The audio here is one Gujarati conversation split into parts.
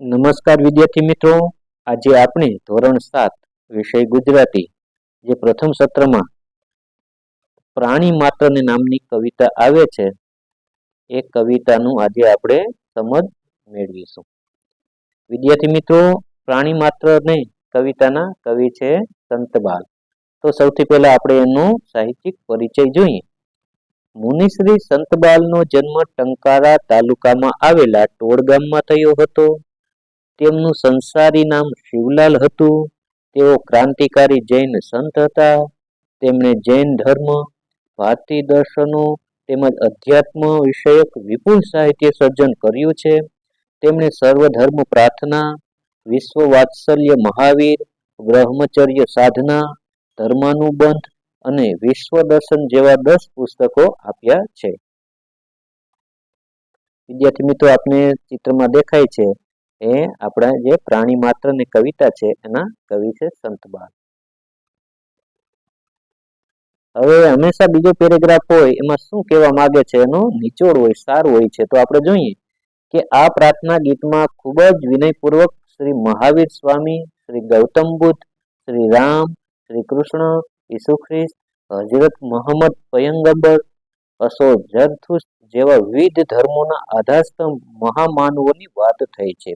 નમસ્કાર વિદ્યાર્થી મિત્રો. આજે આપણે ધોરણ સાત વિષય ગુજરાતી, જે પ્રથમ સત્રમાં પ્રાણી માત્રને નામની કવિતા આવે છે. એ કવિતાનું આજે આપણે સમજ મેળવીશું. વિદ્યાર્થી મિત્રો, પ્રાણી માત્ર નહીં કવિતાના કવિ છે સંતબાલ. તો સૌથી પહેલા આપણે એનો સાહિત્યિક પરિચય જોઈએ. મુનિશ્રી સંતબાલનો જન્મ ટંકારા તાલુકામાં આવેલા ટોળ ગામમાં થયો હતો. તેમનું સંસારી નામ શિવલાલ હતું. તેઓ ક્રાંતિકારી જૈન સંત હતા. તેમણે જૈન ધર્મ ભારતીય દર્શનો તેમજ અધ્યાત્મ વિષયક વિપુલ સાહિત્ય સર્જન કર્યું છે. તેમણે સર્વધર્મ પ્રાર્થના, વિશ્વ વાત્સલ્ય મહાવીર, બ્રહ્મચર્ય સાધના, ધર્માનુબંધ અને વિશ્વ દર્શન જેવા દસ પુસ્તકો આપ્યા છે. વિદ્યાર્થી મિત્રો, આપને ચિત્રમાં દેખાય છે એ આપણા જે પ્રાણી માત્ર ને કવિતા છે, એના કવિ છે સંતબાલ હવે હંમેશા બીજો પેરેગ્રાફ હોય, એમાં શું કહેવા માંગે છે, એનો નિચોડ હોય, સાર હોય છે, તો આપણે જોઈએ કે આ પ્રાર્થના ગીતમાં ખૂબ જ વિનયપૂર્વક શ્રી મહાવીર સ્વામી, શ્રી ગૌતમ બુદ્ધ, શ્રી રામ, શ્રી કૃષ્ણ, ઈસુ ખ્રિસ્ત હજરત મોહમ્મદ પયંગબર, અશોક જરથુસ જેવા વિવિધ ધર્મોના આધારસ્તંભ મહામાનવોની વાત થઈ છે.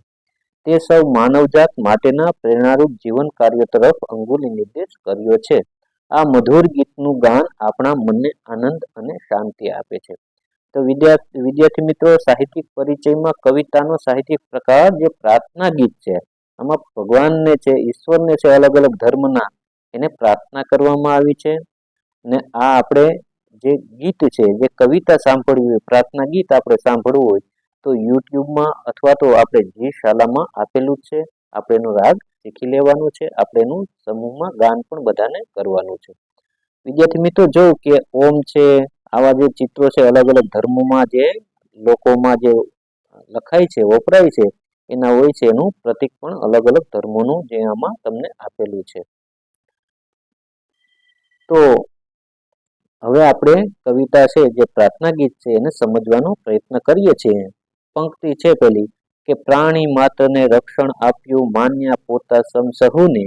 તે સૌ માનવજાત માટેના પ્રેરણારૂપ જીવન કાર્ય તરફ અંગુલી નિર્દેશ કર્યો છે. આ મધુર ગીતનું ગાન આપણા મનને આનંદ અને શાંતિ આપે છે. તો વિદ્યાર્થી વિદ્યાર્થી મિત્રો, સાહિત્યિક પરિચયમાં કવિતાનો સાહિત્યિક પ્રકાર જે પ્રાર્થના ગીત છે, આમાં ભગવાનને છે, ઈશ્વરને છે, અલગ અલગ ધર્મના એને પ્રાર્થના કરવામાં આવી છે. ને આ આપણે જે ગીત છે, જે કવિતા સાંભળવી હોય, પ્રાર્થના ગીત આપણે સાંભળવું હોય તો યુટ્યુબમાં અથવા તો આપણે જે શાલામાં આપેલું છે, આપણે એનો રાગ શીખી લેવાનું છે, આપણે એનું સમૂહમાં ગાન પણ બધાને કરવાનું છે. વિદ્યાર્થી મિત્રો, જો કે ઓમ છે, આવા જે ચિત્રો છે અલગ અલગ ધર્મોમાં જે, લોકોમાં જે લખાય છે, વપરાય છે, એના હોય છે, એનું પ્રતિક પણ અલગ અલગ ધર્મોનું જે આમાં તમને આપેલું છે. તો હવે આપણે કવિતા છે, જે પ્રાર્થના ગીત છે, એને સમજવાનો પ્રયત્ન કરીએ છીએ. પંક્તિ છે પેલી કે પ્રાણી માત્રને રક્ષણ આપ્યું માન્યા પોતા સમસહુને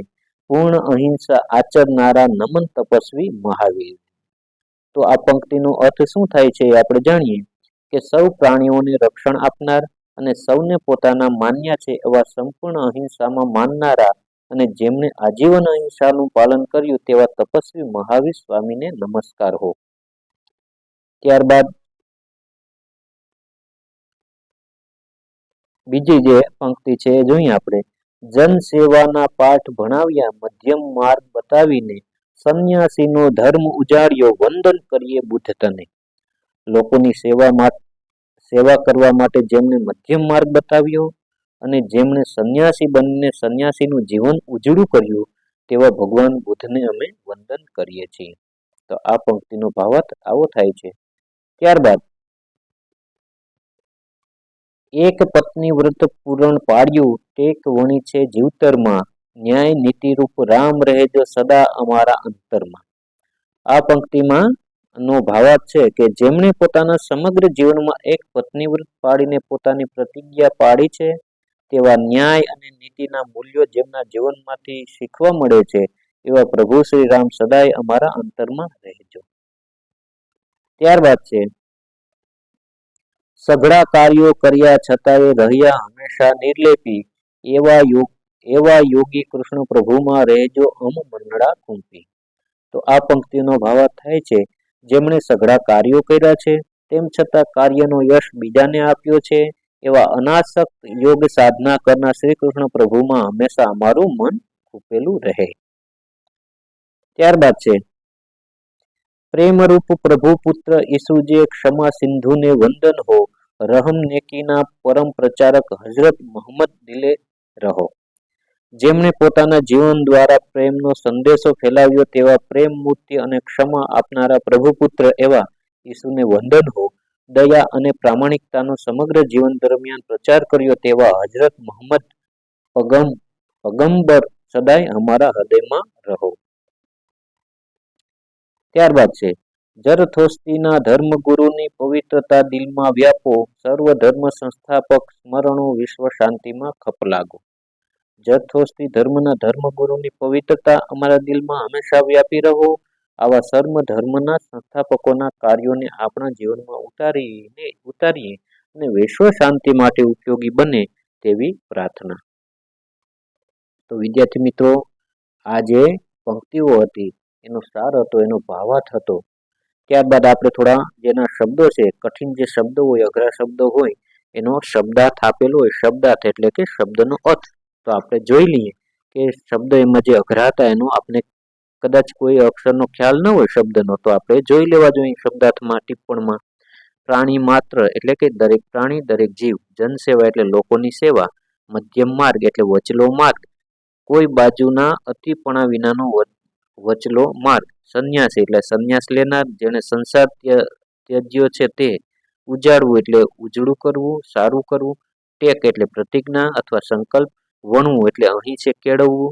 પૂર્ણ અહિંસા આચરનારા નમન તપસ્વી મહાવીર. તો આ પંક્તિનો અર્થ શું થાય છે આપણે જાણીએ કે સૌ પ્રાણીઓને રક્ષણ આપનાર અને સૌને પોતાના માન્ય છે એવા સંપૂર્ણ અહિંસામાં માનનારા અને જેમણે આજીવન અહિંસાનું પાલન કર્યું તેવા તપસ્વી મહાવીર સ્વામીને નમસ્કાર હો. ત્યારબાદ બીજી જે પંક્તિ છે એ જોઈએ આપણે. જન સેવાના પાઠ ભણાવ્યા મધ્યમ માર્ગ બતાવીને સંન્યાસીનો ધર્મ ઉજાડ્યો વંદન કરીએ બુદ્ધ તને લોકોની સેવા સેવા કરવા માટે જેમણે મધ્યમ માર્ગ બતાવ્યો અને જેમણે સંન્યાસી બનીને સંન્યાસીનું જીવન ઉજળું કર્યું, તેવા ભગવાન બુદ્ધને અમે વંદન કરીએ છીએ. તો આ પંક્તિનો ભાવાર્થ આવો થાય છે. ત્યારબાદ એક પત્ની વ્રત પૂરણ પાડ્યું. ટેક વણી છે જીવતરમાં. ન્યાય નીતિરૂપ રામ રહેજો સદા અમારા અંતરમાં. આ પંક્તિમાં નો ભાવાર્થ છે કે જેમણે પોતાના સમગ્ર જીવનમાં એક પત્ની વ્રત પાડીને પોતાની પ્રતિજ્ઞા પાડી છે, તેવા ન્યાય અને નીતિના મૂલ્યો જેમના જીવનમાંથી શીખવા મળે છે, એવા પ્રભુ શ્રી રામ સદાય અમારા અંતરમાં રહેજો. ત્યારબાદ છે સઘળા કાર્યો કર્યા છતાંય રહ્યા હંમેશા નિર્લેપી. એવા યોગ, એવા યોગી કૃષ્ણ પ્રભુમાં રહેજો અમ મંડળા કુંપી તો આ પંક્તિનો ભાવાર્થ થાય છે, જેમણે સઘળા કાર્યો કર્યા છે, તેમ છતાં કાર્યનો યશ બીજાને આપ્યો છે, એવા અનાસક્ત યોગ સાધના કરનાર શ્રી કૃષ્ણ પ્રભુમાં હંમેશા અમારું મન ખૂપેલું રહે. ત્યારબાદ છે, પ્રેમરૂપ પ્રભુ પુત્ર ઈસુજે ક્ષમા સિંધુને વંદન હો. રહમ નેકીના પરમ પ્રચારક હઝરત મોહમ્મદ દિલે રહો. જેમણે પોતાના જીવન દ્વારા પ્રેમનો સંદેશો ફેલાવ્યો તેવા પ્રેમ મૂર્તિ અને ક્ષમા આપનારા પ્રભુપુત્ર એવા ઈસુને વંદન હો, દયા અને પ્રામાણિકતાનો સમગ્ર જીવન દરમિયાન પ્રચાર કર્યો તેવા હજરત મોહમ્મદ પગમ પગંબર સદાય અમારા હૃદયમાં રહો. ત્યારબાદ છે જરથોસ્તીના ધર્મગુરુની પવિત્રતા દિલમાં વ્યાપો, સર્વ ધર્મ સંસ્થાપક સ્મરણો વિશ્વ શાંતિમાં ખપ લાગો જરથોસ્તી ધર્મના ધર્મગુરુની પવિત્રતા અમારા દિલમાં હંમેશા વ્યાપી રહો, આવા સર્વ ધર્મના સંસ્થાપકોના કાર્યોને આપણા જીવનમાં ઉતારીને, ઉતારીએ અને વિશ્વ શાંતિ માટે ઉપયોગી બને તેવી પ્રાર્થના. તો વિદ્યાર્થી મિત્રો આ જે પંક્તિઓ હતી, એનો સાર હતો, એનો ભાવાર્થ હતો. ત્યારબાદ આપણે થોડા જેના શબ્દો છે, કઠિન જે શબ્દો હોય, અઘરા શબ્દો હોય, એનો શબ્દાર્થ આપેલો હોય, શબ્દાર્થ એટલે કે શબ્દનો અર્થ. તો આપણે જોઈ લઈએ કે શબ્દ એમાં જે અઘરા હતા, એનો આપણે કદાચ કોઈ અક્ષરનો ખ્યાલ ન હોય શબ્દનો, તો આપણે જોઈ લેવા જોઈએ શબ્દાર્થમાં, ટિપ્પણમાં. પ્રાણી માત્ર એટલે કે દરેક પ્રાણી, દરેક જીવ જનસેવા એટલે લોકોની સેવા, મધ્યમ માર્ગ એટલે વચલો માર્ગ. કોઈ બાજુના અતિપણા વિનાનો વચલો માર્ગ. સંન્યાસ એટલે સંન્યાસ લેનાર જેણે સંસાર ત્યજ્યો છે તે ઉજાડવું એટલે ઉજળું કરવું, સારું કરવું, ટેક એટલે પ્રતિજ્ઞા અથવા સંકલ્પ, વણવું એટલે અહીં છે કેળવવું,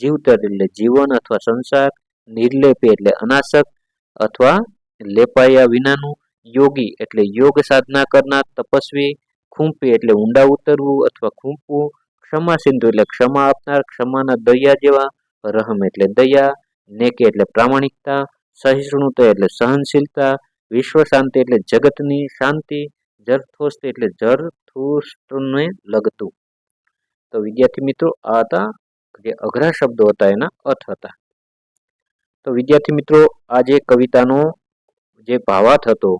જીવતર એટલે જીવન અથવા સંસાર, નિર્લેપી એટલે અનાસક અથવા લેપાયા વિનાનું યોગી એટલે યોગ સાધના કરનાર તપસ્વી, ખૂંપી એટલે ઊંડા ઉતરવું અથવા ખૂંપવું ક્ષમા સિંધુ એટલે ક્ષમા આપનાર, ક્ષમાના દયા જેવા, રહમ એટલે દયા નેકે એટલે પ્રામાણિકતા, સહિષ્ણુતા એટલે સહનશીલતા વિશ્વ શાંતિ એટલે જગતની શાંતિ, જરથોસ્ત એટલે જરથુષ્ટને લગતું. તો વિદ્યાર્થી મિત્રો, આ હતા જે અઘરા શબ્દો હતા એના અર્થ હતા. તો વિદ્યાર્થી મિત્રો, આ જે કવિતાનો જે ભાવાર્થ હતો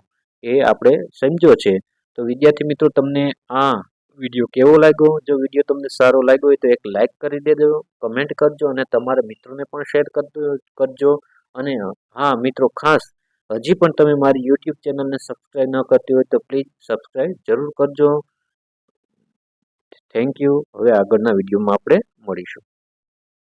એ આપણે સમજ્યો છે. તો વિદ્યાર્થી મિત્રો, તમને આ વીડિયો કેવો લાગ્યો? જો વીડિયો તમને સારો લાગ્યો હોય તો એક લાઇક કરી દેજો કમેન્ટ કરજો અને તમારા મિત્રોને પણ શેર કરજો. અને હા, મિત્રો, ખાસ, હજી પણ તમે મારી યુટ્યુબ ચેનલને સબસ્ક્રાઈબ ન કરતી હોય તો પ્લીઝ સબસ્ક્રાઈબ જરૂર કરજો. થેન્ક યુ હવે આગળના વિડીયોમાં આપણે મળીશું.